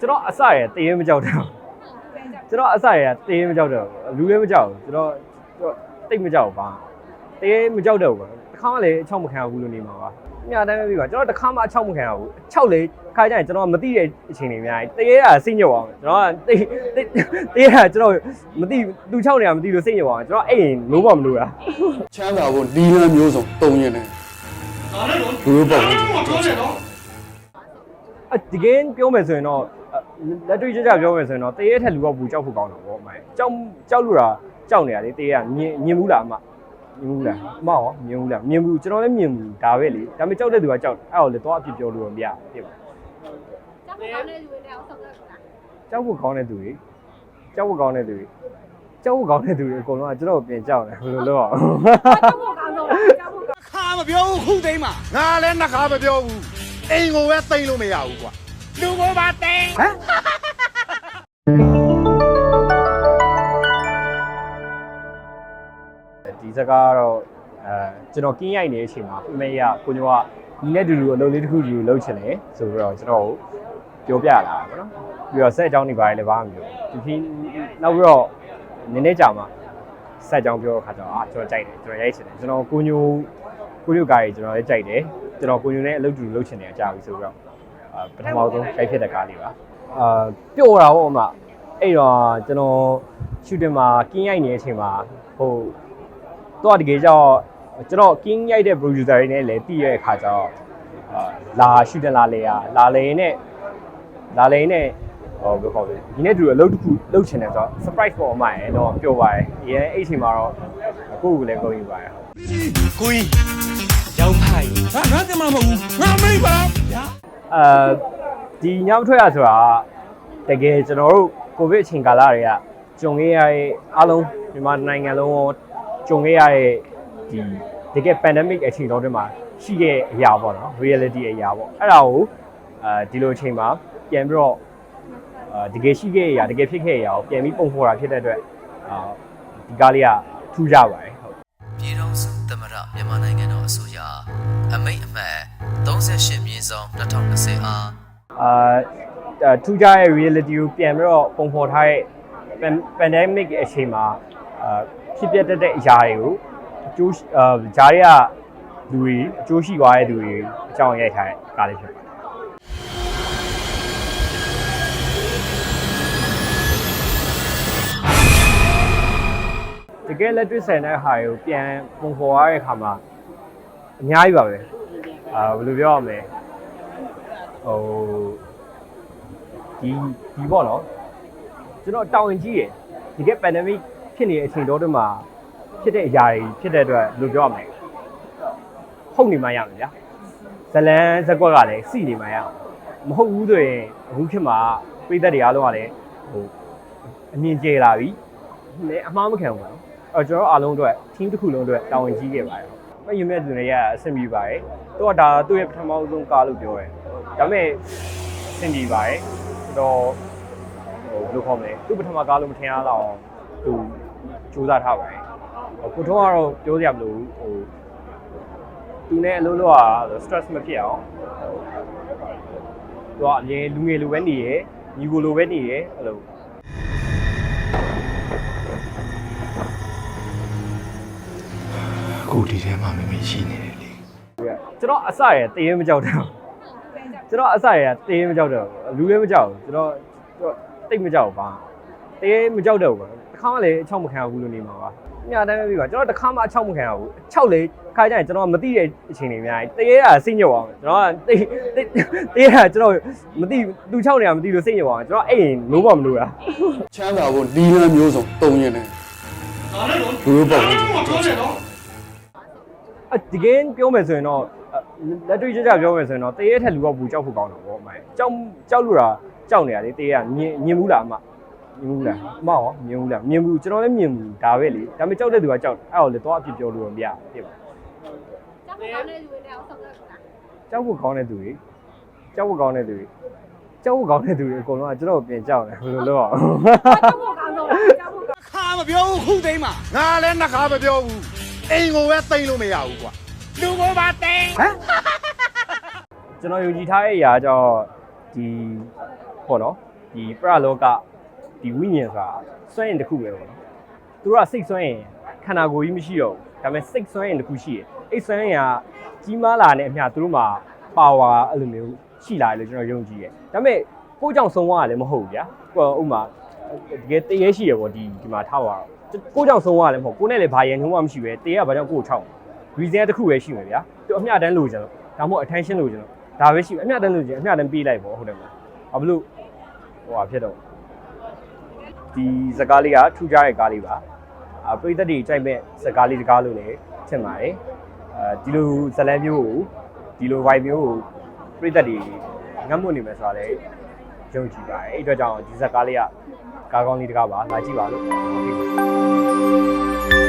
ကျွန်တော်အစရယ်တည်ရင်မကြောက်တော့ကျွန်တော်အစရယ်တည်ရင်မကြောက်တော့လူလည်းမကြောက်ဘူးကျွန်တော်ကျွန်တော်တိတ်မကြောက်ဘူးပါတည်ရင်မကြောက်တော့ဘူးတခါမှလည်းအချောက်မခံဘူးလို့နေမှာပါညတိုင်းပဲပြီးပါကျွန်တော်တခါမှအချောက်မခံရဘူးအချောက်လေခါကြရင်ကျွန်တော်မသိတဲ့အချိန်တွေအများကြီးတည်ရတာစိတ်ညစ်အောင်ကျွန်တော်ကတိတ်တိတ်တည်ရတာကျွန်တော်မသိသူချောက်နေတာမသိလို့စိတ်ညစ်အောင်ကျွန်တော်အဲ့ရင်လို့ပါမလို့လားချမ်းသာဖို့ဒီလမ်းမျိုးစုံတုံရင်တယ်လူတို့ပေါ့ဘူးအဒီကင်းပြောမယ်ဆိုရင်တော့အဲ့ လက်တွေ့ကြကြပြောမယ်ဆိုရင်တော့တရေထက်လူကပူကြောက်ဖို့ကောင်းတာပေါ့အမိုင်ကြောက်ကြောက်လို့တာကြောက်နေရလေတရေကမြင်မြင်ဘူးလားအမမြင်ဘူးလားအမရောမြင်ဘူးလားမြင်ဘူးကျွန်တော်လည်းမြင်ဘူးဒါပဲလေဒါပေမဲ့ကြောက်တဲ့သူကကြောက်အဲ့တော့လေတော့အဖြစ်ပြောလို့တော့မရဖြစ်ပါကျောင်းကောင်းတဲ့လူတွေနဲ့အောင်ဆောင်ရတာကြောက်ဖို့ကောင်းတဲ့သူတွေကြောက်ဖို့ကောင်းတဲ့သူတွေကြောက်ဖို့ကောင်းတဲ့သူတွေအကုန်လုံးကကျွန်တော်ပြင်ကြောက်တယ်ဘယ်လိုလုပ်အောင်ကျောင်းကောင်းဆုံးကျောင်းကောင်းခါမပြောဘူးခုသိမ်းမှာငါလည်းနှခါမပြောဘူးအိမ်ကိုပဲသိမ်းလို့မရဘူးကွာ လူကိုပါသိမ်းဟမ်ဒီစကားကတော့အဲကျွန်တော်ကင်းရိုက်နေတဲ့အချိန်မှာအမေကကိုညိုကဒီနဲ့တူတူအလုပ်လေးတစ်ခုယူလုပ်ချင်တယ်ဆိုပြီးတော့ကျွန်တော်ကိုပြောပြလာတာပေါ့နော်ပြီးတော့ဆက်အကြောင်းတွေပါတယ်လည်းဘာမှမပြောဘူးဒီနောက်ပြီးတော့နည်းနည်းကြာမှဆက်အကြောင်းပြောတဲ့ခါကျတော့အာကျွန်တော်ကြိုက်တယ်ကျွန်တော်ရိုက်ချင်တယ်ကျွန်တော်ကိုညိုကိုညိုကားကြီးကျွန်တော်လည်းကြိုက်တယ်ကျွန်တော်ကိုညိုနဲ့အလုပ်တူလုပ်ချင်တယ်အကြပြီဆိုပြီးတော့အာ ပထမဆုံးရိုက်ဖြစ်တဲ့ကားလေးပါအာပျော့တာပေါ့အမအဲ့တော့ကျွန်တော်ရှူတင်မှာကင်းရိုက်နေတဲ့အချိန်မှာဟိုတော့တကယ်ကြောင့်ကျွန်တော် king ရိုက်တဲ့ producer တွေနဲ့လည်းတည်ရတဲ့အခါကျတော့အာလာရှူတင်လာလေရလာလေနဲ့လာလေနဲ့ဟိုဘယ်လိုခေါ်လဲဒီနေ့တူအလုပ်တစ်ခုလုပ်ချင်တယ်ဆိုတော့ surprise ပေါ်မှာရယ်တော့ပျော်ပါတယ်အရင်အဲ့အချိန်မှာတော့ကိုယ့်ကိုယ်လည်းကုန်ယူပါတယ်ကိုကြီးရောင်းဖိုင်ဟာငါတင်မှာမဟုတ်ဘူးငါမိပါဗျာ အာဒီညမထွက်ရဆိုတာတကယ်ကျွန်တော်တို့ကိုဗစ်အချိန်ကာလတွေကကြုံခဲ့ရတဲ့အားလုံးမြန်မာနိုင်ငံလုံးရောကြုံခဲ့ရတဲ့ဒီတကယ် pandemic အချိန်တော်တွေမှာရှိတဲ့အရာပေါ့နော် reality အရာပေါ့အဲ့ဒါကိုအာဒီလိုအချိန်မှာပြန်ပြီးတော့အာတကယ်ရှိခဲ့တဲ့အရာတကယ်ဖြစ်ခဲ့တဲ့အရာကိုပြန်ပြီးပုံဖော်တာဖြစ်တဲ့အတွက်အာဒီကားလေးကထူးကြပါတယ်ဟုတ်ပြည်ထောင်စုသမ္မတမြန်မာနိုင်ငံတော်အစိုးရအမိန့်အမှတ် 38မြင်းဆောင်2020အားအာအာထူးခြားတဲ့ reality ကိုပြန်ပြီးတော့ပုံဖော်ထားတဲ့ pan- pandemic အချိန်မှာအာဖြစ်ပျက်တတ်တဲ့အရာတွေကိုအကျိုးရှိအာဂျားတွေကလူတွေအကျိုးရှိသွားတဲ့လူတွေအကြောင်းရိုက်ထားတဲ့ကားလေးဖြစ်ပါတယ်တကယ်လက်တွေ့ဆိုင်တဲ့ဟာကိုပြန်ပုံဖော်ရတဲ့အခါမှာအများကြီးပါပဲ အာဘယ်လိုပြောရမလဲဟိုဒီဒီပေါ့နော်ကျွန်တော်တောင်းရင်ကြီးရယ်ဒီက pandemic ဖြစ်နေတဲ့အချိန်တော့တည်းမှာဖြစ်တဲ့အရာတွေဖြစ်တဲ့အတွက်ဘယ်လိုပြောရမလဲဟုတ်နေမှရမယ်ဗျာဇလန်းဇက်ကွက်ကလည်းစီနေမှရအောင်မဟုတ်ဘူးဆိုရင်အခုခေတ်မှာပြည်သက်တွေအားလုံးကလည်းဟိုအမြင်ကျလာပြီလည်းအမှားမခံဘူးပေါ့နော်အဲ့တော့ကျွန်တော်တို့အားလုံးအတွက် team တစ်ခုလုံးအတွက်တောင်းရင်ကြီးခဲ့ပါတယ် မယူမဲ့သူတွေရအဆင်ပြေပါတယ်သူကဒါသူ့ရဲ့ပထမဆုံးကားလို့ပြောတယ်ဒါပေမဲ့အဆင်ပြေပါတယ်တော့ဟိုဘယ်လိုခေါ်မလဲသူ့ပထမကားလို့မထင်ရတော့အောင်သူစူးစမ်းထားပါတယ်ဟိုကိုထုံးကတော့ပြောစရာမလိုဘူးဟိုသူနဲ့အလုပ်လုပ်ရ stress မဖြစ်အောင်သူကအရင်လူငယ်လိုပဲနေရယ်ညီကိုလိုပဲနေရယ်အဲ့လို အခုဒီထဲမှာမမေရှိနေတယ်လေကျွန်တော်အစရယ်တည်ရင်မကြောက်တော့ကျွန်တော်အစရယ်တည်ရင်မကြောက်တော့လူလည်းမကြောက်ဘူးကျွန်တော်ကျွန်တော်တိတ်မကြောက်ဘူးပါတည်ရင်မကြောက်တော့ဘူးတခါမှလည်းအချောက်မခံဘူးလို့နေမှာပါညတိုင်းပဲပြီးပါကျွန်တော်တခါမှအချောက်မခံရဘူးအချောက်လေခါကြရင်ကျွန်တော်မသိတဲ့အချိန်တွေအများကြီးတည်ရတာစိတ်ညစ်အောင်ကျွန်တော်ကတိတ်တိတ်တည်ရတာကျွန်တော်မသိသူချောက်နေတာမသိလို့စိတ်ညစ်အောင်ကျွန်တော်အဲ့ရင်လို့ပါမလို့လားချမ်းသာဖို့ဒီလမ်းမျိုးစုံတုံရင်တယ်လူတို့ပေါ့ဘူးအ ဒီကင်းပြောမယ်ဆိုရင်တော့အဲ့လက်တွေ့ကြကြပြောမယ်ဆိုရင်တော့တရေထက်လူကပူကြောက်ဖို့ကောင်းတာပေါ့အမိုင်ကြောက်ကြောက်လို့တာကြောက်နေရလေတရေကမြင်မြင်ဘူးလားအမမြင်ဘူးလားအမရောမြင်ဘူးလားမြင်ဘူးကျွန်တော်လည်းမြင်ဘူးဒါပဲလေဒါပေမဲ့ကြောက်တဲ့သူကကြောက်တယ်အဲ့တော့လေတော့အဖြစ်ပြောလို့တော့မရဖြစ်ပါကျောင်းကောင်းတဲ့လူတွေနဲ့အောင်ဆောင်ရတာကြောက်ဖို့ကောင်းတဲ့သူတွေကြောက်ဖို့ကောင်းတဲ့သူတွေကြောက်ဖို့ကောင်းတဲ့သူတွေအကုန်လုံးကကျွန်တော်ပြင်ကြောက်တယ်ဘယ်လိုလုပ်အောင်ကျောင်းကောင်းဆုံးကျောင်းကောင်းခါမပြောဘူးခုသိမ်းမှာငါလည်းနှခါမပြောဘူး အိမ်ကိုပဲသိမ်းလို့မရဘူးကွာလူကိုပါသိမ်းဟမ်ကျွန်တော်ယုံကြည်ထားတဲ့အရာကြောင့်ဒီပေါ့နော်ဒီပရလောကဒီဝိညာဉ်ဆိုတာစွန့်ရင်တစ်ခုပဲပေါ့နော်သူတို့ကစိတ်စွန့်ရင်ခန္ဓာကိုယ်ကြီးမရှိတော့ဘူးဒါပေမဲ့စိတ်စွန့်ရင်တစ်ခုရှိတယ်အဲ့စွန့်ရင်ကကြီးမားလာတဲ့အမျှသူတို့မှာပါဝါအဲ့လိုမျိုးရှိလာတယ်လို့ကျွန်တော်ယုံကြည်တယ်ဒါပေမဲ့ကိုယ့်ကြောင့်ဆုံးသွားတာလည်းမဟုတ်ဘူးဗျာကိုယ်ဥမာ တကယ်တရေရှိရပေါ့ဒီဒီမှာထားပါတော့ကိုယ့်ကြောင့်ဆုံးသွားတာလည်းမဟုတ်ကိုယ်နဲ့လည်းဘာရန်နှုံးမှမရှိပဲတရေကဘာကြောင့်ကိုယ့်ကိုချောက် reason တစ်ခုပဲရှိမယ်ဗျာသူအမျှတန်းလိုချင်လို့ဒါမှမဟုတ် attention လိုချင်လို့ဒါပဲရှိမယ်အမျှတန်းလိုချင်အမျှတန်းပေးလိုက်ပေါ့ဟုတ်တယ်မလားဘာဖြစ်လို့ဟိုဟာဖြစ်တော့ဒီစကားလေးကထူးခြားတဲ့ကားလေးပါအပရိသတ်တွေကြိုက်မဲ့စကားလေးတကားလို့လည်းထင်ပါတယ်အဲဒီလိုဇတ်လန်းမျိုးကိုဒီလို vibe မျိုးကိုပရိသတ်တွေငတ်မွနေမယ်ဆိုတာလည်း ယုံကြည်ပါတယ်အဲ့အတွက်ကြောင့်ဒီစကားလေးကကားကောင်းလေးတကားပါလာကြည့်ပါလို့ဟုတ်ကဲ့